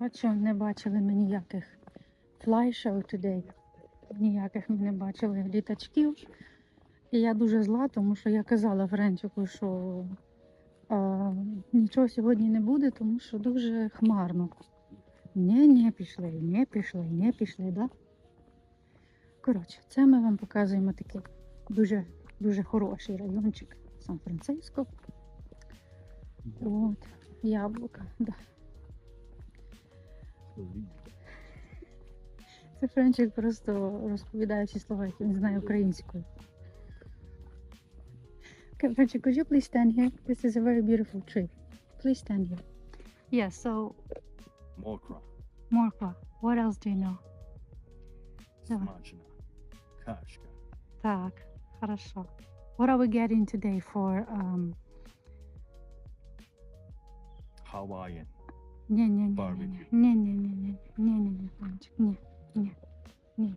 Коротше, не бачили ми ніяких флай-шоу today. Ніяких ми не бачили літачків. І я дуже зла, тому що я казала Френчику, що а, нічого сьогодні не буде, тому що дуже хмарно. Ні, не пішли, не пішли, не пішли, да? Коротше, це ми вам показуємо такий дуже, дуже хороший райончик Сан-Франциско. От, яблука, да. Це Френчик просто розповідає всі слова, які він знає українською. Okay, Frenchie, could you please stand here? This is a very beautiful tree. Please stand here. Yeah, so Mokra, Morkva, what else do you know? Давай. Smachina, Kashka, Так, хорошо. What are we getting today for um Hawaiian, Ні, ні, ні, Barbecue. ні, ні, ні, ні, ні, ні, ні, Френчик, ні, ні, ні.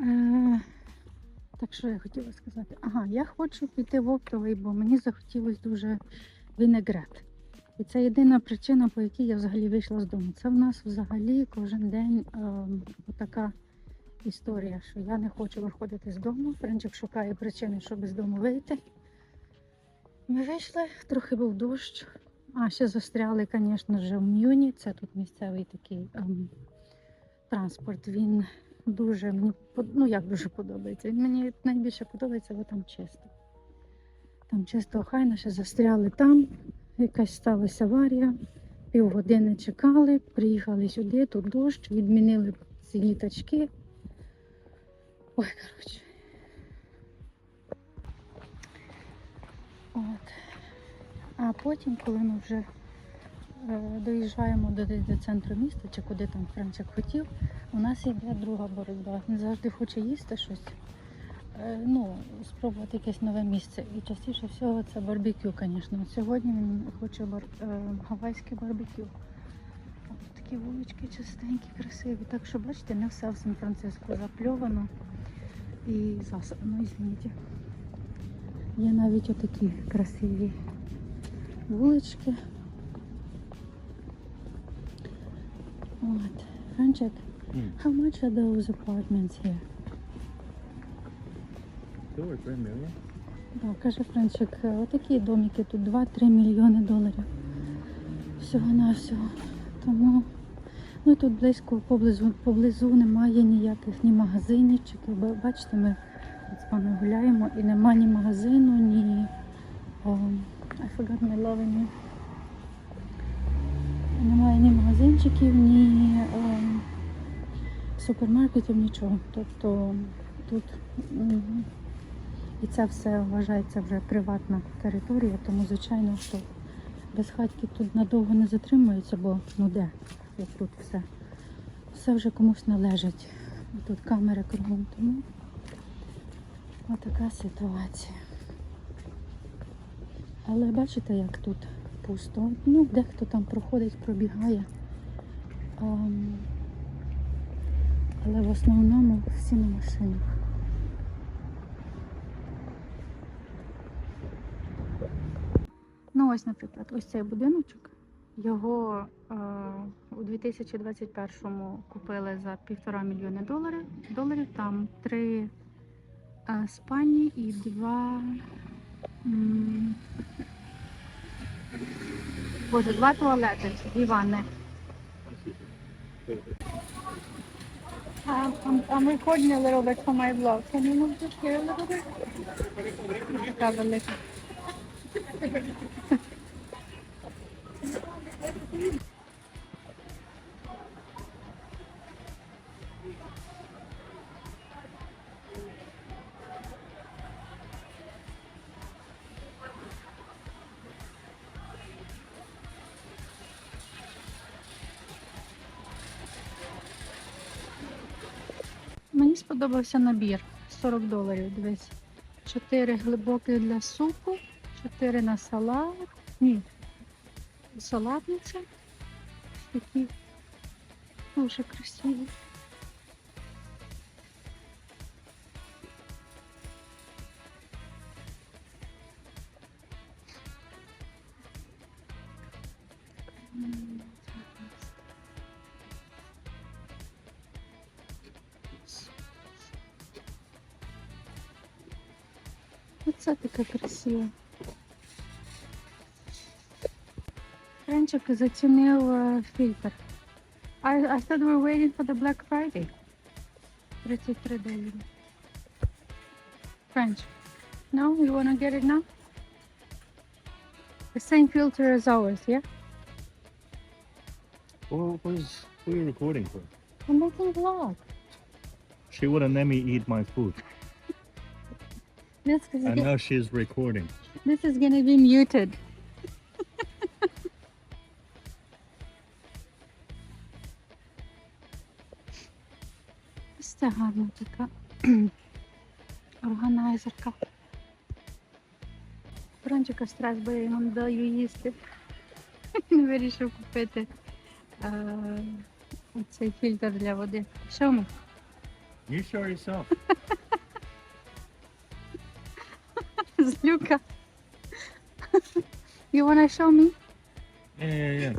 Е, так що я хотіла сказати? Ага, я хочу піти в оптовий, бо мені захотілося дуже вінегрет. І це єдина причина, по якій я взагалі вийшла з дому. Це в нас взагалі кожен день ем, така історія, що я не хочу виходити з дому. Френчик шукає причини, щоб з дому вийти. Ми вийшли, трохи був дощ. А ще застряли, звісно ж, в М'юні. Це тут місцевий такий ем, транспорт. Він дуже ну як дуже подобається. Він мені найбільше подобається, бо там чисто. Там чисто охайно, ще застряли там. Якась сталася аварія. Півгодини чекали, приїхали сюди, тут дощ, відмінили ці літачки. Ой, коротше. От. А потім, коли ми вже е, доїжджаємо до, до центру міста, чи куди там Френчик хотів, у нас йде друга боротьба. Він завжди хоче їсти щось, е, ну, спробувати якесь нове місце. І частіше всього це барбекю, звісно. Сьогодні він хоче бар, е, гавайське барбекю. Такі вулички чистенькі, красиві. Так що, бачите, не все в Сан-Франциско запльовано і засрано, извините. Є навіть отакі красиві вулички. От. Франчик, how much are those apartments here? Two or three million? Да, каже Франчик, отакі домики тут 2-3 мільйони доларів. Всього-навсього. Тому ну, тут близько поблизу, поблизу немає ніяких ні магазинчиків. Бо, Бачите, ми з вами гуляємо і нема ні магазину, ні. о, I forgot my love in. Немає ні магазинчиків, ні ем, супермаркетів, нічого. Тобто тут і це все вважається вже приватна територія, тому звичайно, що безхатьки тут надовго не затримуються, бо ну де, як тут все. Все вже комусь належить. Тут камери кругом, тому отака ситуація. Але бачите, як тут пусто. Ну, дехто там проходить, пробігає. Але в основному всі на машинах. Ну, ось, наприклад, ось цей будиночок. Його е, у 2021-му купили за півтора мільйони доларів. доларів. Там три спальні і два. Боже, два туалети, дві ванни. Um, I'm, I'm recording a little bit for my vlog. Can you move this here a little bit? Have a look. Сподобався набір 40 доларів. Дивись. 4 глибоких для супу, 4 на салат. Ні. Салатниця. Такі дуже красиві. Це таке красиве. Френчик зацінив е, фільтр. I, I thought we were waiting for the Black Friday. 33 долари. French. No, you wanna get it now? The same filter as ours, yeah? What was who are you recording for? I'm making vlog. She wouldn't let me eat my food. This is, And ge- now she's recording. this is gonna be muted. Ось це гарна така органайзерка. Франчика стрес, бо я йому не даю їсти. Він вирішив купити цей фільтр для води. Що ми? You show yourself. Злюка. You wanna show me? Yeah, yeah, yeah.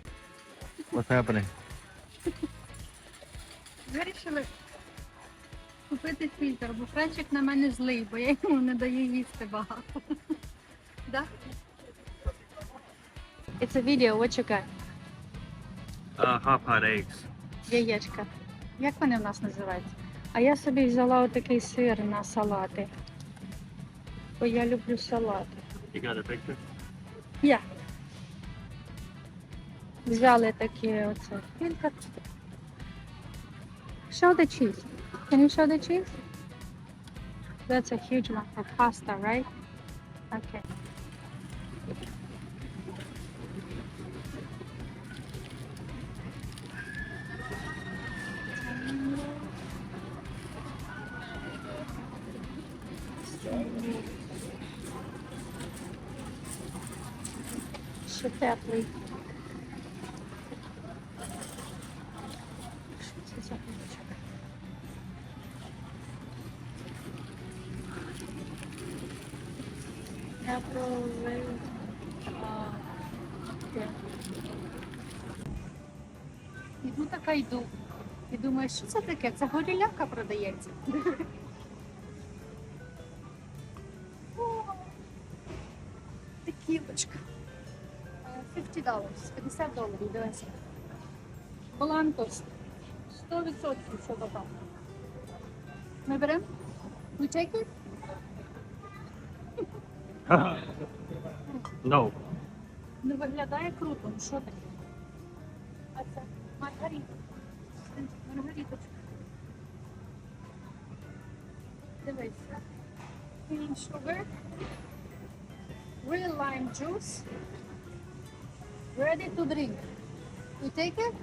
What's happening? Вирішили купити фільтр, бо Френчик на мене злий, бо я йому не даю їсти багато. Да? It's a video, what you got? Uh, hot pot eggs. Яєчка. Як вони в нас називаються? А я собі взяла отакий сир на салати. Бо я люблю салати. You got a picture? Я. Взяли такі оце фільтр. Show the cheese. Can you show the cheese? That's a huge one for pasta, right? Okay. Ще теплий. Що. Ну така йду. І думаю, що це таке? Це горіляка продається. Доларів, 50 доларів, дивися. Бланкос. 100% що там. Ми беремо? We take it? no. Ну виглядає круто, ну що таке? А це Маргарита. Маргариточка. Дивись. Green sugar. Real lime juice. Ready to drink. You take it?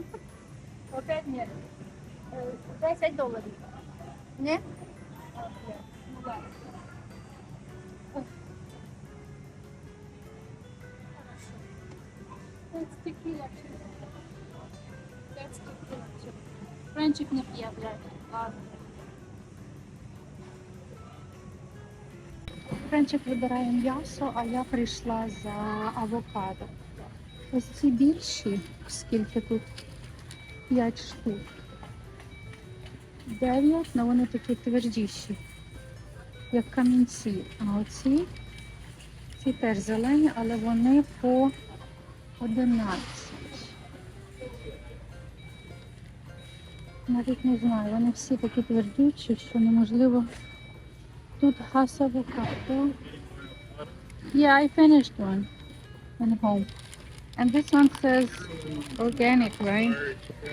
Опять нет. Е, 10 доларів. Ні? Окей. Ну ладно. That's tequila. That's tequila. Френчик не п'є, блядь. Ладно. Френчик вибирає м'ясо, а я прийшла за авокадо. Ось ці більші, скільки тут? 5 штук. 9, але вони такі твердіші, як камінці. А оці, ці теж зелені, але вони по 11. Навіть не знаю, вони всі такі твердючі, що неможливо. Тут has avocado. Yeah, I finished one in home. And this one says organic, right?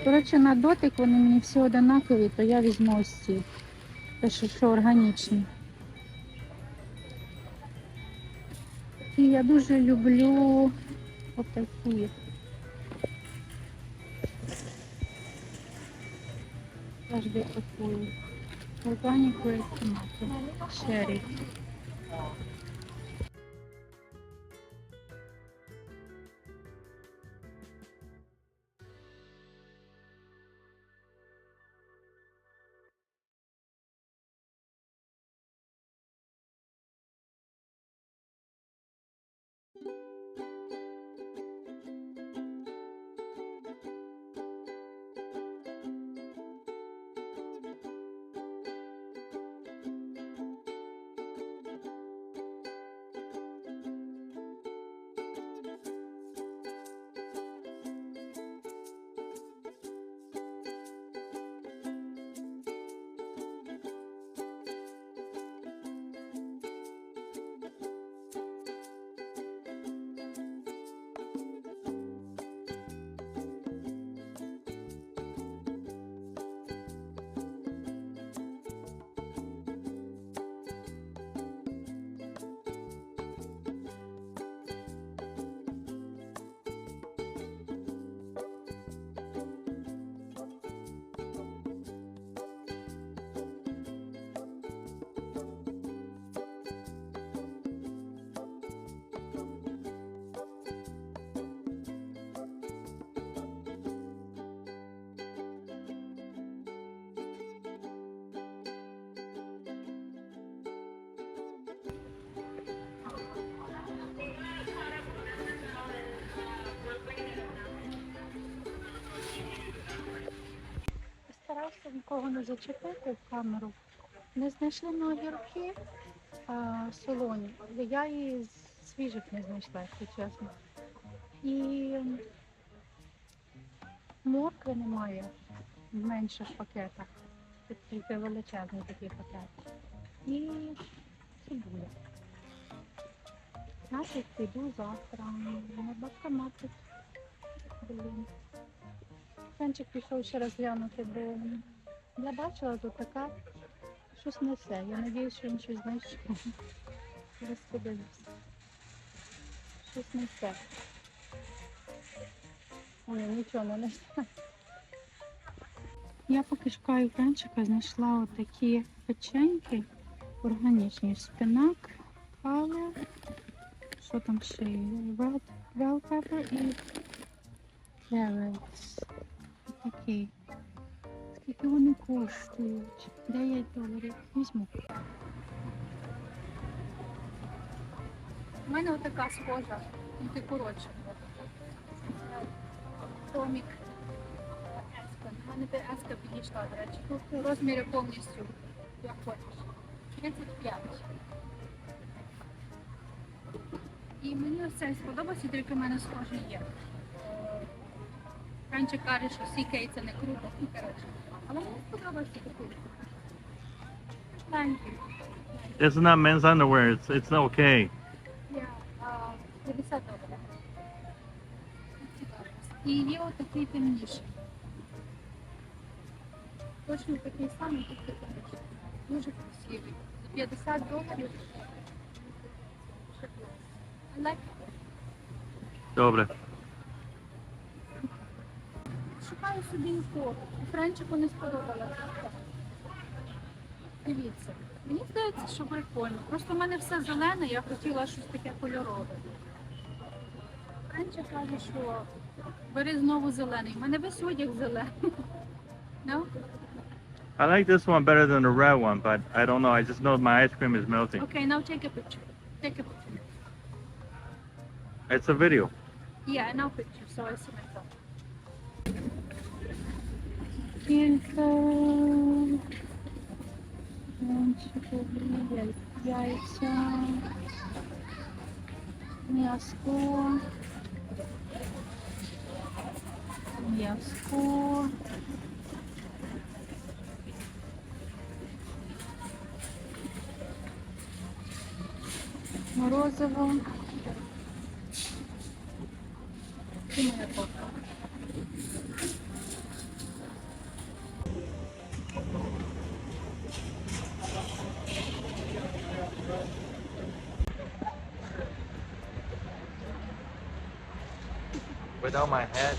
Коротше, на дотик вони мені всі одинакові, то я візьму ось ці. Те, що, що органічні. І я дуже люблю отакі. Завжди купую. Organic Grape нікого не зачепити в камеру. Не знайшли на огірки а, солоні, я її свіжих не знайшла, якщо чесно. І моркви немає в менших пакетах. Тільки величезний такий пакет. І цибуля. Значить, піду завтра. На бабка Блін. Фенчик пішов ще раз глянути, бо я бачила тут така щось несе. Я сподіваюся, що він щось знайшов. Зараз подивлюся. Щось несе. Ні, нічого не несе. Я поки шукаю Френчика, знайшла отакі печеньки органічні. Шпинак, кава, що там ще є? Bell pepper і carrots. Такі. Скільки вони коштують? 9 доларів. Візьму. У мене отака схожа, тільки коротша. Томік. У мене еска підійшла, до речі. Тут розміри повністю, як хочеш. 35. І мені ось цей сподобався, тільки в мене схожий є. Раніше каже, що CK це не круто, ну, коротше. Але мені сподобався такий. Thank you. It's not men's underwear. It's it's okay. Я а, 50 доларів. І є отакий темніший. Точно такий самий, тільки темніший. Дуже красивий. За 50 доларів. I like Добре. Шукаю собі ікору. Френчику не сподобалося. Дивіться. Мені здається, що прикольно. Просто в мене все зелене, я хотіла щось таке кольорове. Френчик каже, що бери знову зелений. У мене весь одяг зелений. No? I like this one better than the red one, but I don't know. I just know my ice cream is melting. Okay, now take a picture. Take a picture. It's a video. Yeah, now picture, so I see Кілька Френчикові яйця, м'яско, м'яско. Морозиво. І моя Without my head,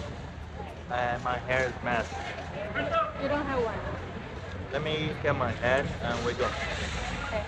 and my hair is messed. You don't have one. Let me get my head and we go. Okay.